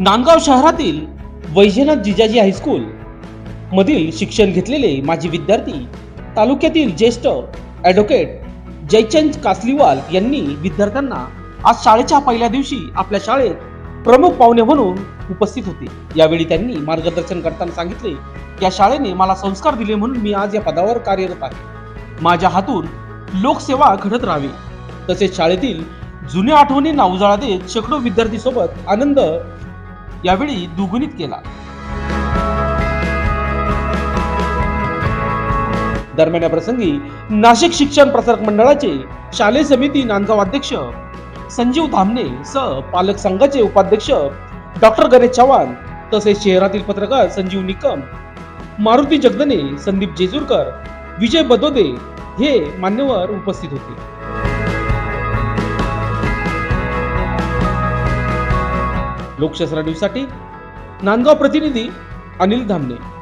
नांदगाव शहरातील वैजनाथ जिजाजी हायस्कूल मधील शिक्षण घेतलेले माजी विद्यार्थी तालुक्यातील ज्येष्ठ ॲडव्होकेट जयचंद कासलीवाल यांनी विद्यार्थ्यांना आज शाळेच्या पहिल्या दिवशी आपल्या शाळेत प्रमुख पाहुणे म्हणून उपस्थित होते. यावेळी त्यांनी मार्गदर्शन करताना सांगितले या शाळेने मला संस्कार दिले म्हणून मी आज या पदावर कार्यरत आहे. माझ्या हातून लोकसेवा घडत राहावी. तसेच शाळेतील जुन्या आठवणींना उजाळा देत शेकडो विद्यार्थी सोबत आनंद यावेळी दुगुणित केला. दरम्यान या प्रसंगी नाशिक शिक्षण प्रसारक मंडळाचे शालेय समिती नांदगाव अध्यक्ष संजीव धामणे सह पालक संघाचे उपाध्यक्ष डॉक्टर गणेश चव्हाण तसेच शहरातील पत्रकार संजीव निकम मारुती जगदने संदीप जेजूरकर विजय बदोदे हे मान्यवर उपस्थित होते. लोकशास्त्र न्यूजसाठी नांदगाव प्रतिनिधी अनिल धामणे.